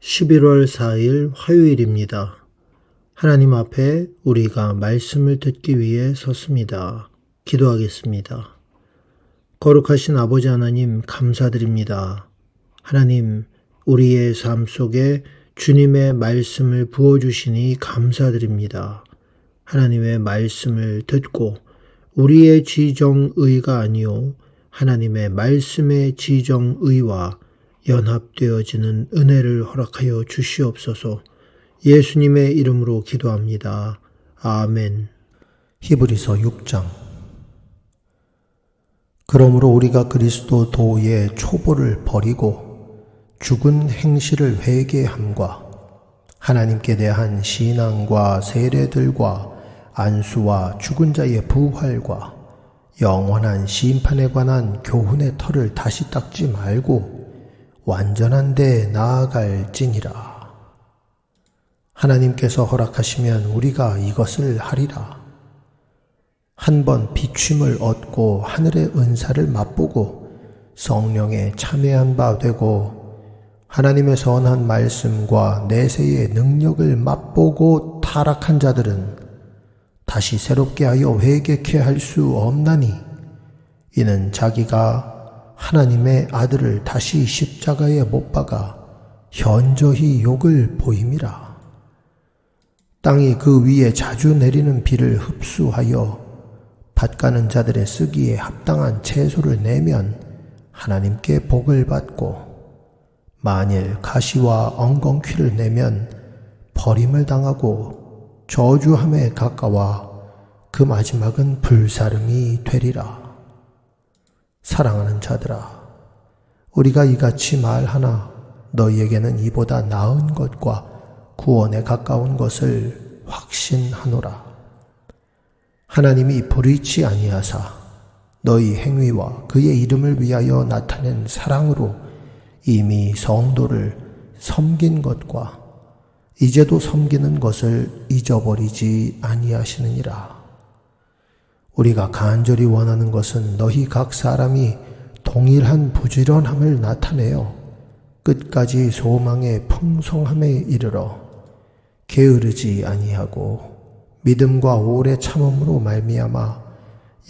11월 4일 화요일입니다. 하나님 앞에 우리가 말씀을 듣기 위해 섰습니다. 기도하겠습니다. 거룩하신 아버지 하나님 감사드립니다. 하나님, 우리의 삶 속에 주님의 말씀을 부어주시니 감사드립니다. 하나님의 말씀을 듣고 우리의 지정의가 아니요 하나님의 말씀의 지정의와 연합되어지는 은혜를 허락하여 주시옵소서 예수님의 이름으로 기도합니다. 아멘. 히브리서 6장 그러므로 우리가 그리스도 도의 초보를 버리고 죽은 행실을 회개함과 하나님께 대한 신앙과 세례들과 안수와 죽은 자의 부활과 영원한 심판에 관한 교훈의 털을 다시 닦지 말고 완전한 데 나아갈지니라. 하나님께서 허락하시면 우리가 이것을 하리라. 한 번 비춤을 얻고 하늘의 은사를 맛보고 성령에 참여한 바 되고 하나님의 선한 말씀과 내세의 능력을 맛보고 타락한 자들은 다시 새롭게 하여 회개케 할 수 없나니 이는 자기가 하나님의 아들을 다시 십자가에 못 박아 현저히 욕을 보임이라. 땅이 그 위에 자주 내리는 비를 흡수하여 밭가는 자들의 쓰기에 합당한 채소를 내면 하나님께 복을 받고 만일 가시와 엉겅퀴를 내면 버림을 당하고 저주함에 가까워 그 마지막은 불사름이 되리라. 사랑하는 자들아, 우리가 이같이 말하나 너희에게는 이보다 나은 것과 구원에 가까운 것을 확신하노라. 하나님이 불의치 아니하사 너희 행위와 그의 이름을 위하여 나타낸 사랑으로 이미 성도를 섬긴 것과 이제도 섬기는 것을 잊어버리지 아니하시느니라. 우리가 간절히 원하는 것은 너희 각 사람이 동일한 부지런함을 나타내어 끝까지 소망의 풍성함에 이르러 게으르지 아니하고 믿음과 오래 참음으로 말미암아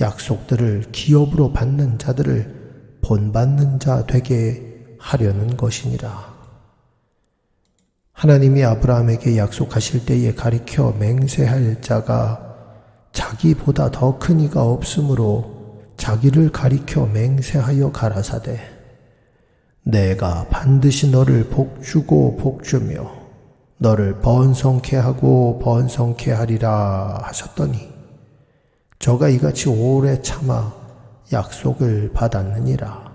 약속들을 기업으로 받는 자들을 본받는 자 되게 하려는 것이니라. 하나님이 아브라함에게 약속하실 때에 가리켜 맹세할 자가 자기보다 더 큰 이가 없으므로 자기를 가리켜 맹세하여 가라사대 내가 반드시 너를 복주고 복주며 너를 번성케 하고 번성케 하리라 하셨더니 저가 이같이 오래 참아 약속을 받았느니라.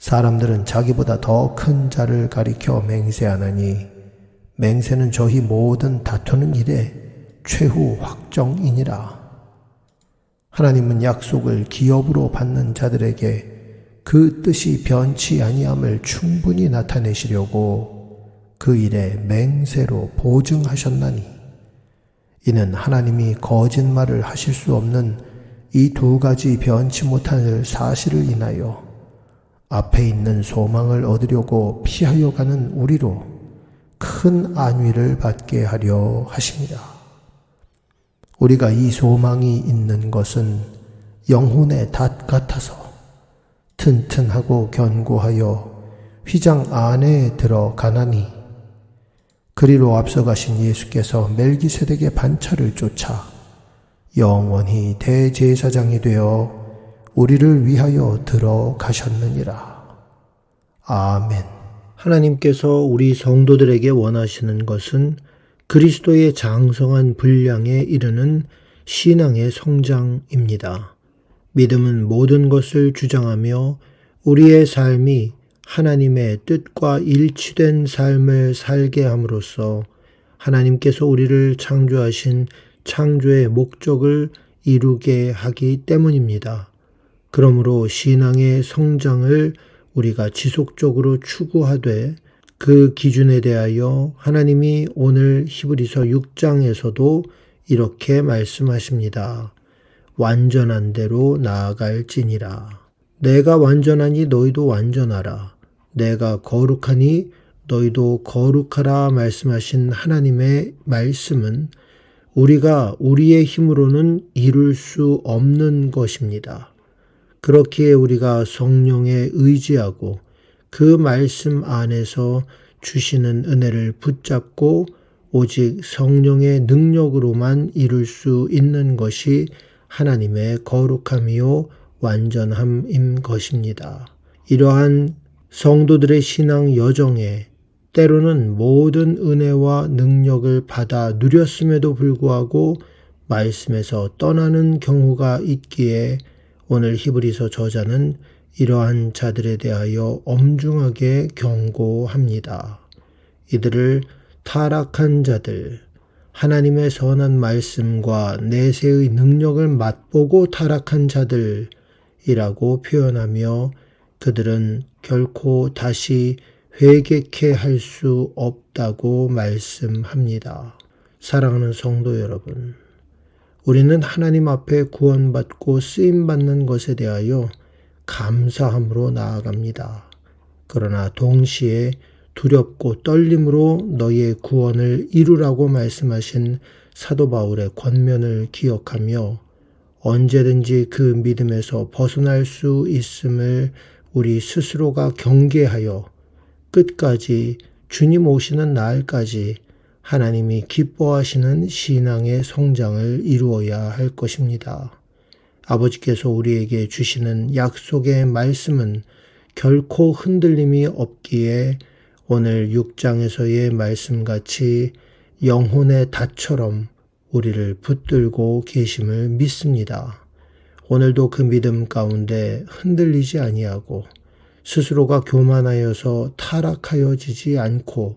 사람들은 자기보다 더 큰 자를 가리켜 맹세하나니 맹세는 저희 모든 다투는 일에 최후 확정이니라. 하나님은 약속을 기업으로 받는 자들에게 그 뜻이 변치 아니함을 충분히 나타내시려고 그 일에 맹세로 보증하셨나니 이는 하나님이 거짓말을 하실 수 없는 이 두 가지 변치 못할 사실을 인하여 앞에 있는 소망을 얻으려고 피하여 가는 우리로 큰 안위를 받게 하려 하십니다. 우리가 이 소망이 있는 것은 영혼의 닷 같아서 튼튼하고 견고하여 휘장 안에 들어가나니 그리로 앞서가신 예수께서 멜기세덱의 반차를 쫓아 영원히 대제사장이 되어 우리를 위하여 들어가셨느니라. 아멘. 하나님께서 우리 성도들에게 원하시는 것은 그리스도의 장성한 분량에 이르는 신앙의 성장입니다. 믿음은 모든 것을 주장하며 우리의 삶이 하나님의 뜻과 일치된 삶을 살게 함으로써 하나님께서 우리를 창조하신 창조의 목적을 이루게 하기 때문입니다. 그러므로 신앙의 성장을 우리가 지속적으로 추구하되 그 기준에 대하여 하나님이 오늘 히브리서 6장에서도 이렇게 말씀하십니다. 완전한 대로 나아갈지니라. 내가 완전하니 너희도 완전하라. 내가 거룩하니 너희도 거룩하라 말씀하신 하나님의 말씀은 우리가 우리의 힘으로는 이룰 수 없는 것입니다. 그렇기에 우리가 성령에 의지하고 그 말씀 안에서 주시는 은혜를 붙잡고 오직 성령의 능력으로만 이룰 수 있는 것이 하나님의 거룩함이요 완전함인 것입니다. 이러한 성도들의 신앙 여정에 때로는 모든 은혜와 능력을 받아 누렸음에도 불구하고 말씀에서 떠나는 경우가 있기에 오늘 히브리서 저자는 이러한 자들에 대하여 엄중하게 경고합니다. 이들을 타락한 자들, 하나님의 선한 말씀과 내세의 능력을 맛보고 타락한 자들이라고 표현하며 그들은 결코 다시 회개케 할 수 없다고 말씀합니다. 사랑하는 성도 여러분, 우리는 하나님 앞에 구원받고 쓰임받는 것에 대하여 감사함으로 나아갑니다. 그러나 동시에 두렵고 떨림으로 너의 구원을 이루라고 말씀하신 사도 바울의 권면을 기억하며 언제든지 그 믿음에서 벗어날 수 있음을 우리 스스로가 경계하여 끝까지 주님 오시는 날까지 하나님이 기뻐하시는 신앙의 성장을 이루어야 할 것입니다. 아버지께서 우리에게 주시는 약속의 말씀은 결코 흔들림이 없기에 오늘 6장에서의 말씀같이 영혼의 닷처럼 우리를 붙들고 계심을 믿습니다. 오늘도 그 믿음 가운데 흔들리지 아니하고 스스로가 교만하여서 타락하여지지 않고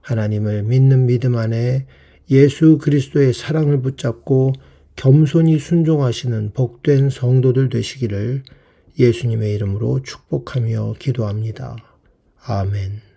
하나님을 믿는 믿음 안에 예수 그리스도의 사랑을 붙잡고 겸손히 순종하시는 복된 성도들 되시기를 예수님의 이름으로 축복하며 기도합니다. 아멘.